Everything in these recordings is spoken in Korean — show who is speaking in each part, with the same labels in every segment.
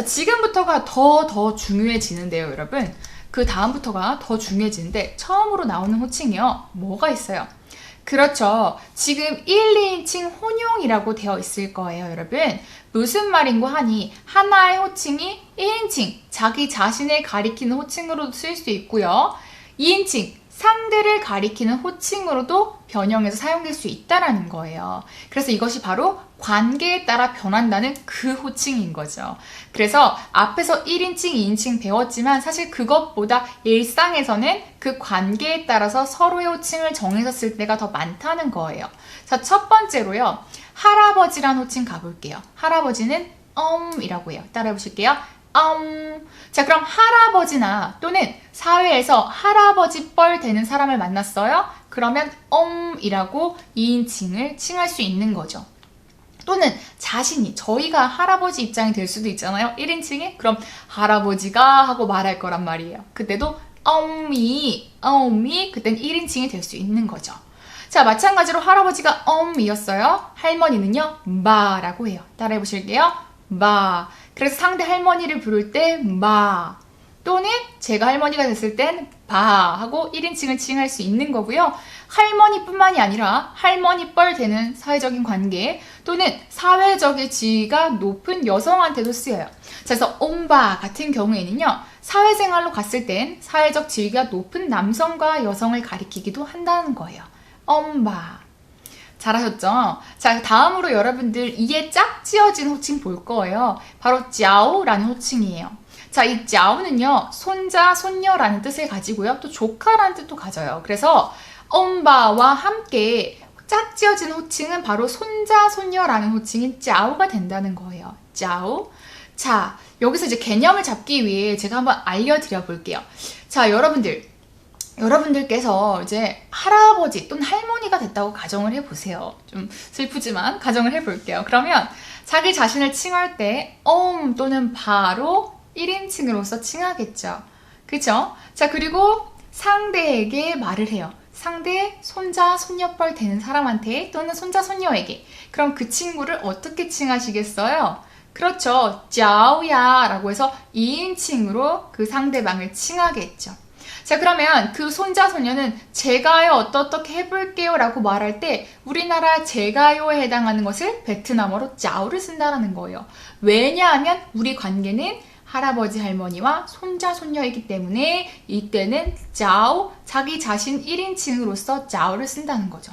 Speaker 1: 자, 지금부터가 더, 더 중요해지는데요, 여러분. 그 다음부터가 더 중요해지는데, 처음으로 나오는 호칭이요. 뭐가 있어요? 그렇죠. 지금 1, 2인칭 혼용이라고 되어 있을 거예요, 여러분. 무슨 말인고 하니, 하나의 호칭이 1인칭, 자기 자신을 가리키는 호칭으로도 쓸 수 있고요. 2인칭, 상대를 가리키는 호칭으로도 변형해서 사용될 수 있다라는 거예요. 그래서 이것이 바로 관계에 따라 변한다는 그 호칭인 거죠. 그래서 앞에서 1인칭, 2인칭 배웠지만 사실 그것보다 일상에서는 그 관계에 따라서 서로의 호칭을 정해서 쓸 때가 더 많다는 거예요. 자, 첫 번째로요. 할아버지란 호칭 가볼게요. 할아버지는 엄이라고 해요. 따라해 보실게요. 음, 자, 그럼 할아버지나 또는 사회에서 할아버지 뻘 되는 사람을 만났어요? 그러면 엄이라고 2인칭을 칭할 수 있는 거죠. 또는 자신이 저희가 할아버지 입장이 될 수도 있잖아요. 1인칭이 그럼 할아버지가 하고 말할 거란 말이에요. 그때도 엄이 엄이 그땐 1인칭이 될 수 있는 거죠. 자, 마찬가지로 할아버지가 엄이었어요. 할머니는요, 마라고 해요. 따라해 보실게요. 마. 그래서 상대 할머니를 부를 때 마. 또는 제가 할머니가 됐을 땐 바 하고 1인칭을 칭할 수 있는 거고요. 할머니뿐만이 아니라 할머니 뻘 되는 사회적인 관계 또는 사회적인 지위가 높은 여성한테도 쓰여요. 자, 그래서 옹바 같은 경우에는요. 사회생활로 갔을 땐 사회적 지위가 높은 남성과 여성을 가리키기도 한다는 거예요. 엄바. 잘하셨죠? 자, 다음으로 여러분들 이에 짝 지어진 호칭 볼 거예요. 바로 짜오라는 호칭이에요. 자, 이 짜오는요, 손자, 손녀라는 뜻을 가지고요. 또 조카라는 뜻도 가져요. 그래서 엄바와 함께 짝 지어진 호칭은 바로 손자, 손녀라는 호칭인 짜오가 된다는 거예요. 짜오. 자, 여기서 이제 개념을 잡기 위해 제가 한번 알려드려 볼게요. 자, 여러분들. 여러분들께서 이제 할아버지 또는 할머니가 됐다고 가정을 해보세요. 좀 슬프지만 가정을 해볼게요. 그러면 자기 자신을 칭할 때 엄 또는 바로 1인칭으로서 칭하겠죠. 그쵸? 자, 그리고 상대에게 말을 해요. 상대 손자, 손녀뻘 되는 사람한테 또는 손자, 손녀에게. 그럼 그 친구를 어떻게 칭하시겠어요? 그렇죠. 짜오야 라고 해서 2인칭으로 그 상대방을 칭하겠죠. 자, 그러면 그 손자, 손녀는 제가요, 어떻게 해볼게요 라고 말할 때 우리나라 제가요에 해당하는 것을 베트남어로 짜오를 쓴다는 거예요. 왜냐하면 우리 관계는 할아버지 할머니와 손자 손녀이기 때문에 이때는 짜오 자기 자신 1인칭으로서 짜오를 쓴다는 거죠.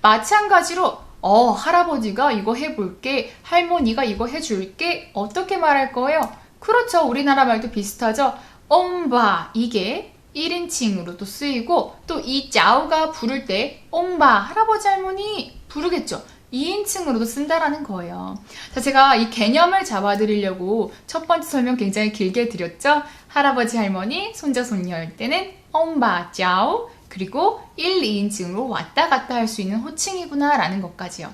Speaker 1: 마찬가지로 어 할아버지가 이거 해볼게 할머니가 이거 해줄게 어떻게 말할 거예요? 그렇죠 우리나라 말도 비슷하죠. 엄바 이게 1인칭으로도 쓰이고 또 이 짜오가 부를 때 옹바 할아버지 할머니 부르겠죠. 2인칭으로도 쓴다라는 거예요. 자, 제가 이 개념을 잡아드리려고 첫 번째 설명 굉장히 길게 드렸죠? 할아버지, 할머니, 손자, 손녀일 때는 엄바, 짜오, 그리고 1, 2인칭으로 왔다 갔다 할 수 있는 호칭이구나 라는 것까지요.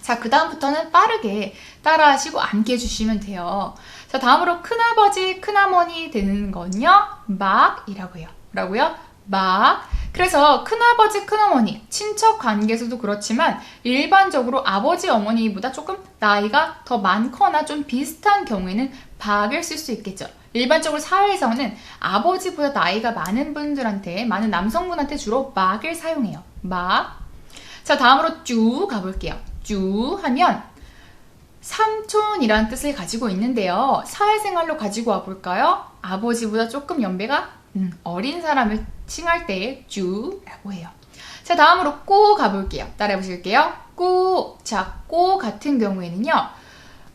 Speaker 1: 자, 그 다음부터는 빠르게 따라 하시고 암기해 주시면 돼요. 자, 다음으로 큰아버지, 큰어머니 되는 건요, 막이라고 해요. 뭐라고요? 막. 그래서 큰아버지, 큰어머니, 친척 관계에서도 그렇지만 일반적으로 아버지, 어머니보다 조금 나이가 더 많거나 좀 비슷한 경우에는 박을 쓸 수 있겠죠. 일반적으로 사회에서는 아버지보다 나이가 많은 분들한테, 많은 남성분한테 주로 막을 사용해요. 막. 자, 다음으로 쭈 가볼게요. 쭈 하면 삼촌이라는 뜻을 가지고 있는데요. 사회생활로 가지고 와 볼까요? 아버지보다 조금 연배가 음, 어린 사람을 칭할 때 쭈라고 해요. 자, 다음으로 꼬 가볼게요. 따라해 보실게요. 꼬. 자, 꼬 같은 경우에는요.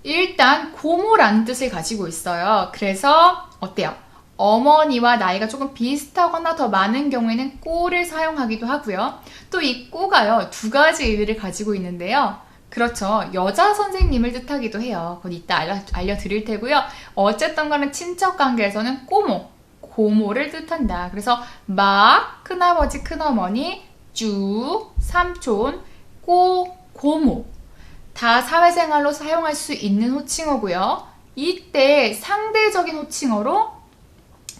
Speaker 1: 일단 고모라는 뜻을 가지고 있어요. 그래서 어때요? 어머니와 나이가 조금 비슷하거나 더 많은 경우에는 꼬를 사용하기도 하고요. 또 이 꼬가요. 두 가지 의미를 가지고 있는데요. 그렇죠. 여자 선생님을 뜻하기도 해요. 그건 이따 알려, 알려드릴 테고요. 어쨌든 간에 친척 관계에서는 꼬모, 고모를 뜻한다. 그래서 마, 큰아버지, 큰어머니, 쭈, 삼촌, 꼬, 고모. 다 사회생활로 사용할 수 있는 호칭어고요. 이때 상대적인 호칭어로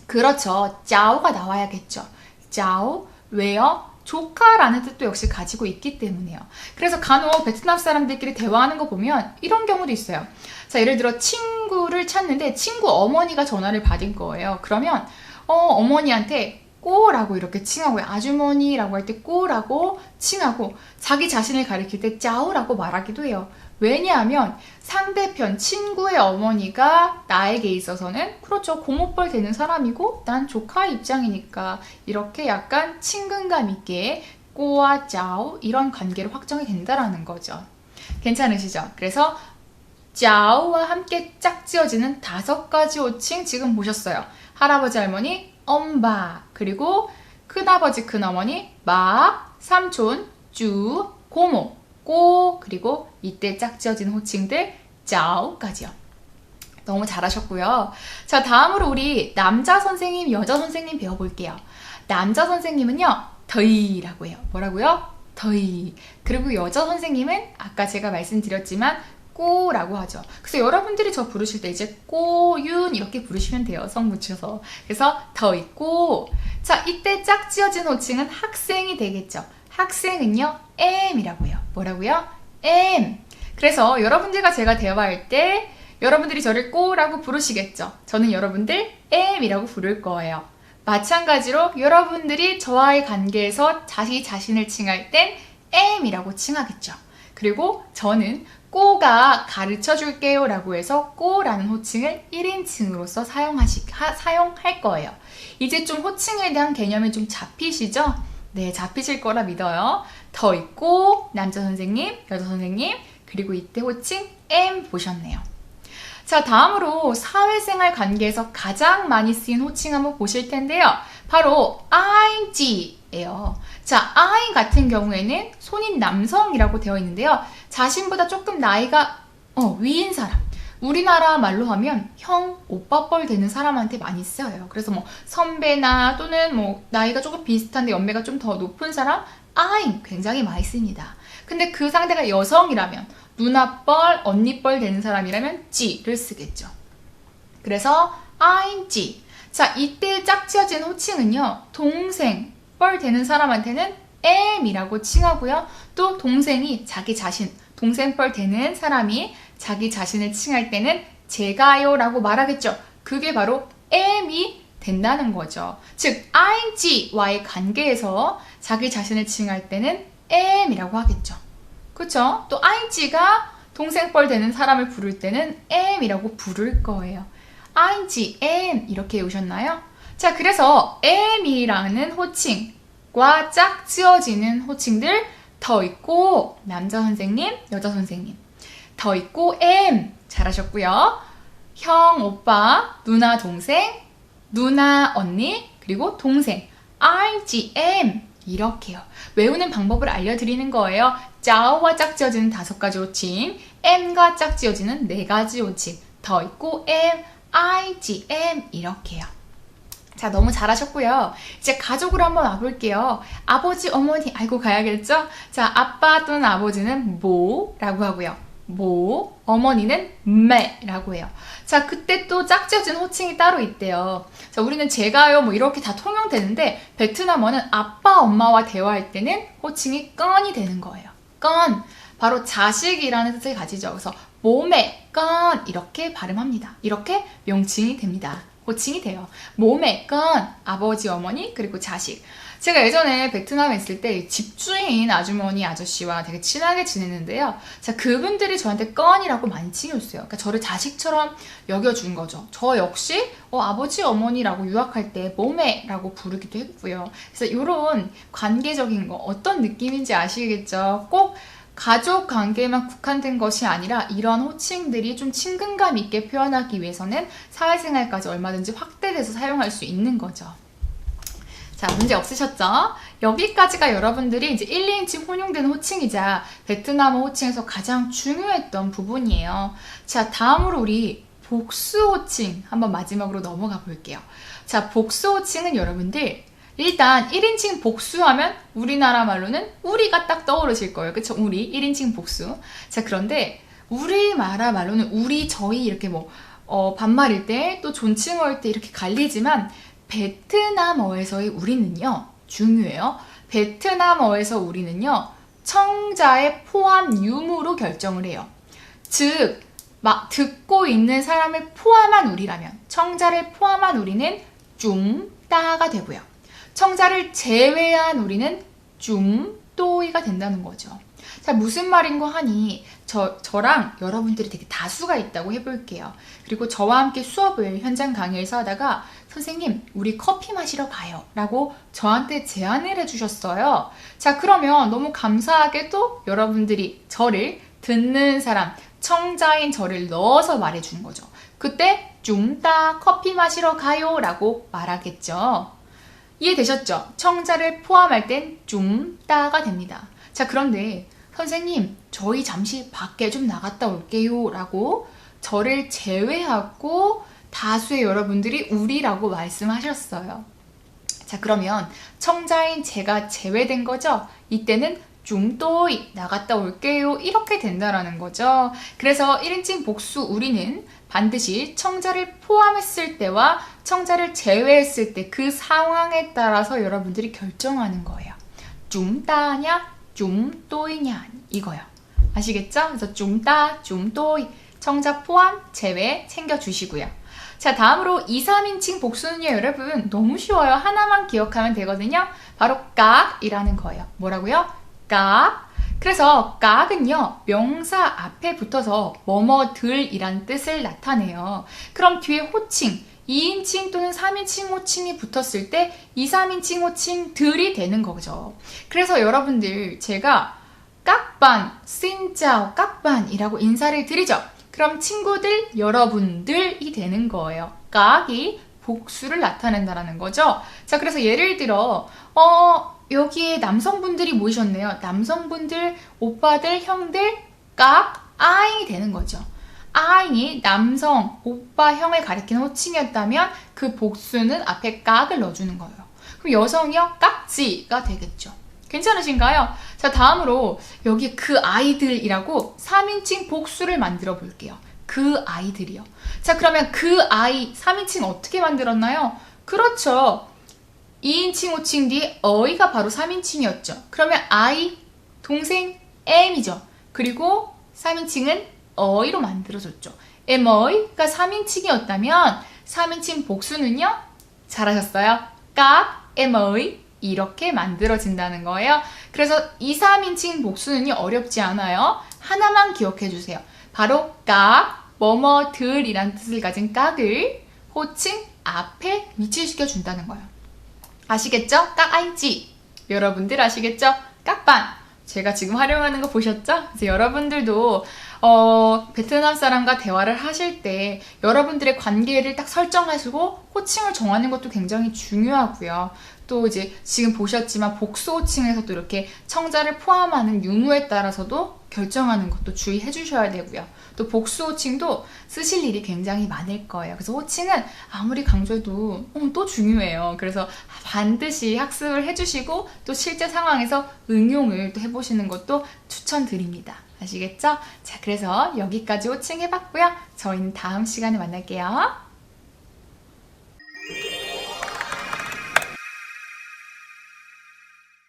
Speaker 1: 그렇죠. 짜오가 나와야겠죠. 짜오. 왜요? 조카라는 뜻도 역시 가지고 있기 때문에요. 그래서 간혹 베트남 사람들끼리 대화하는 거 보면 이런 경우도 있어요. 자, 예를 들어 친구를 찾는데 친구 어머니가 전화를 받은 거예요. 그러면 어, 어머니한테 꼬라고 이렇게 칭하고요. 아주머니라고 할 때 꼬라고 칭하고 자기 자신을 가리킬 때 짜오라고 말하기도 해요. 왜냐하면 상대편 친구의 어머니가 나에게 있어서는 그렇죠 고모뻘 되는 사람이고 난 조카 입장이니까 이렇게 약간 친근감 있게 꼬와 짜오 이런 관계로 확정이 된다라는 거죠. 괜찮으시죠? 그래서 짜오와 함께 짝지어지는 다섯 가지 호칭 지금 보셨어요. 할아버지 할머니 엄바 그리고 큰아버지 큰어머니 마 삼촌 쭈 고모 꼬 그리고 이때 짝지어진 호칭들 짜오까지요. 너무 잘하셨고요. 자 다음으로 우리 남자 선생님 여자 선생님 배워볼게요. 남자 선생님은요 더이라고 해요. 뭐라고요? 더이. 그리고 여자 선생님은 아까 제가 말씀드렸지만 꼬라고 하죠. 그래서 여러분들이 저 부르실 때 이제 꼬윤 이렇게 부르시면 돼요. 성 붙여서. 그래서 더 있고 자 이때 짝지어진 호칭은 학생이 되겠죠. 학생은요 M이라고 해요. 뭐라고요? M. 그래서 여러분들과 제가 대화할 때 여러분들이 저를 꼬라고 부르시겠죠. 저는 여러분들 M이라고 부를 거예요. 마찬가지로 여러분들이 저와의 관계에서 자기 자신을 칭할 땐 M이라고 칭하겠죠. 그리고 저는 꼬가 가르쳐 줄게요 라고 해서 꼬라는 호칭을 1인칭으로서 사용하시, 하, 사용할 거예요. 이제 좀 호칭에 대한 개념이 좀 잡히시죠? 네, 잡히실 거라 믿어요. 더 있고, 남자 선생님, 여자 선생님, 그리고 이때 호칭 M 보셨네요. 자, 다음으로 사회생활 관계에서 가장 많이 쓰인 호칭 한번 보실 텐데요. 바로 ING예요. 자, I 같은 경우에는 손인 남성이라고 되어 있는데요. 자신보다 조금 나이가 어, 위인 사람. 우리나라 말로 하면 형, 오빠뻘 되는 사람한테 많이 쓰여요. 그래서 뭐 선배나 또는 뭐 나이가 조금 비슷한데 연배가 좀 더 높은 사람, I 굉장히 많이 씁니다. 근데 그 상대가 여성이라면 누나뻘, 언니뻘 되는 사람이라면 G를 쓰겠죠. 그래서 ING. 자, 이때 짝지어진 호칭은요. 동생, 뻘 되는 사람한테는 M이라고 칭하고요. 또 동생이 자기 자신, 동생 뻘 되는 사람이 자기 자신을 칭할 때는 제가요 라고 말하겠죠. 그게 바로 M이 된다는 거죠. 즉, ING와의 관계에서 자기 자신을 칭할 때는 M이라고 하겠죠. 그쵸? 또 ING가 동생뻘 되는 사람을 부를 때는 M이라고 부를 거예요. ING, M 이렇게 오셨나요? 자, 그래서 M이라는 호칭과 짝 지어지는 호칭들 더 있고 남자 선생님, 여자 선생님. 더 있고 M 잘하셨고요. 형, 오빠, 누나, 동생, 누나, 언니, 그리고 동생. IGM 이렇게요. 외우는 방법을 알려드리는 거예요. 짜오와 짝지어지는 다섯 가지 호칭, M과 짝지어지는 네 가지 호칭, 더 있고 M, I, G, M 이렇게요. 자, 너무 잘하셨고요. 이제 가족으로 한번 와볼게요. 아버지, 어머니 알고 가야겠죠? 자, 아빠 또는 아버지는 모라고 하고요. 모, 어머니는 매라고 해요. 자, 그때 또 짝지어진 호칭이 따로 있대요. 자, 우리는 제가요, 뭐 이렇게 다 통용되는데, 베트남어는 아빠, 엄마와 대화할 때는 호칭이 건이 되는 거예요. 건. 바로 자식이라는 뜻을 가지죠. 그래서 몸에 건 이렇게 발음합니다. 이렇게 명칭이 됩니다. 호칭이 돼요. 몸에 건 아버지, 어머니 그리고 자식. 제가 예전에 베트남에 있을 때 집주인 아주머니 아저씨와 되게 친하게 지냈는데요. 자, 그분들이 저한테 건이라고 많이 칭해줬어요. 그러니까 저를 자식처럼 여겨준 거죠. 저 역시 어, 아버지 어머니라고 유학할 때 몸에라고 부르기도 했고요. 그래서 이런 관계적인 거 어떤 느낌인지 아시겠죠? 꼭 가족 관계에만 국한된 것이 아니라 이러한 호칭들이 좀 친근감 있게 표현하기 위해서는 사회생활까지 얼마든지 확대돼서 사용할 수 있는 거죠. 자, 문제 없으셨죠? 여기까지가 여러분들이 이제 1, 2인칭 혼용된 호칭이자 베트남어 호칭에서 가장 중요했던 부분이에요. 자, 다음으로 우리 복수 호칭 한번 마지막으로 넘어가 볼게요. 자, 복수 호칭은 여러분들 일단 1인칭 복수하면 우리나라 말로는 우리가 딱 떠오르실 거예요. 그쵸? 우리 1인칭 복수. 자, 그런데 우리나라 말로는 우리, 저희 이렇게 뭐 어, 반말일 때 또 존칭어일 때 이렇게 갈리지만 베트남어에서의 우리는요. 중요해요. 베트남어에서 우리는요, 청자의 포함 유무로 결정을 해요. 즉, 막 듣고 있는 사람을 포함한 우리라면, 청자를 포함한 우리는 좀 따가 되고요. 청자를 제외한 우리는 좀 또이가 된다는 거죠. 자, 무슨 말인고 하니, 저, 저랑 여러분들이 되게 다수가 있다고 해볼게요. 그리고 저와 함께 수업을 현장 강의에서 하다가, 선생님, 우리 커피 마시러 가요. 라고 저한테 제안을 해주셨어요. 자, 그러면 너무 감사하게도 여러분들이 저를 듣는 사람, 청자인 저를 넣어서 말해주는 거죠. 그때, 좀따 커피 마시러 가요. 라고 말하겠죠. 이해되셨죠? 청자를 포함할 땐 좀 따가 됩니다. 자, 그런데 선생님, 저희 잠시 밖에 좀 나갔다 올게요. 라고 저를 제외하고 다수의 여러분들이 우리라고 말씀하셨어요. 자, 그러면 청자인 제가 제외된 거죠? 이때는 좀또 나갔다 올게요. 이렇게 된다라는 거죠. 그래서 1인칭 복수 우리는 반드시 청자를 포함했을 때와 청자를 제외했을 때 그 상황에 따라서 여러분들이 결정하는 거예요. 좀 따냐, 좀 또이냐 이거요. 아시겠죠? 그래서 좀 따, 좀 또이 청자 포함, 제외 챙겨주시고요. 자, 다음으로 2, 3인칭 복수는요, 여러분. 너무 쉬워요. 하나만 기억하면 되거든요. 바로 깍이라는 거예요. 뭐라고요? 깍. 그래서 깍은요, 명사 앞에 붙어서 뭐뭐들이란 뜻을 나타내요. 그럼 뒤에 호칭, 2인칭 또는 3인칭 호칭이 붙었을 때 2, 3인칭 호칭들이 되는 거죠. 그래서 여러분들 제가 깍반, 신짜오, 깍반이라고 인사를 드리죠. 그럼 친구들, 여러분들이 되는 거예요. 깍이 복수를 나타낸다라는 거죠. 자, 그래서 예를 들어, 어, 여기에 남성분들이 모이셨네요. 남성분들, 오빠들, 형들, 깍, 아잉이 되는 거죠. 아잉이 남성, 오빠, 형을 가리키는 호칭이었다면 그 복수는 앞에 깍을 넣어주는 거예요. 그럼 여성이요? 깍지가 되겠죠. 괜찮으신가요? 자, 다음으로 여기 그 아이들이라고 3인칭 복수를 만들어 볼게요. 그 아이들이요. 자, 그러면 그 아이 3인칭 어떻게 만들었나요? 그렇죠. 2인칭 호칭 뒤에 어이가 바로 3인칭이었죠. 그러면 아이, 동생, M이죠. 그리고 3인칭은 어이로 만들어졌죠. M어이가 3인칭이었다면 3인칭 복수는요? 잘하셨어요. 깍, M어이 이렇게 만들어진다는 거예요. 그래서 2, 3인칭 복수는요 어렵지 않아요. 하나만 기억해 주세요. 바로 깍, 뭐뭐들이란 뜻을 가진 깍을 호칭 앞에 위치시켜 준다는 거예요. 아시겠죠? 깍아이지. 여러분들 아시겠죠? 깍반. 제가 지금 활용하는 거 보셨죠? 그래서 여러분들도 어, 베트남 사람과 대화를 하실 때 여러분들의 관계를 딱 설정하시고 호칭을 정하는 것도 굉장히 중요하고요. 또 이제 지금 보셨지만 복수 호칭에서도 이렇게 청자를 포함하는 유무에 따라서도 결정하는 것도 주의해 주셔야 되고요. 또 복수 호칭도 쓰실 일이 굉장히 많을 거예요. 그래서 호칭은 아무리 강조해도 어, 또 중요해요. 그래서 반드시 학습을 해주시고 또 실제 상황에서 응용을 또 해보시는 것도 추천드립니다. 아시겠죠? 자, 그래서 여기까지 호칭 해봤고요. 저희는 다음 시간에 만날게요.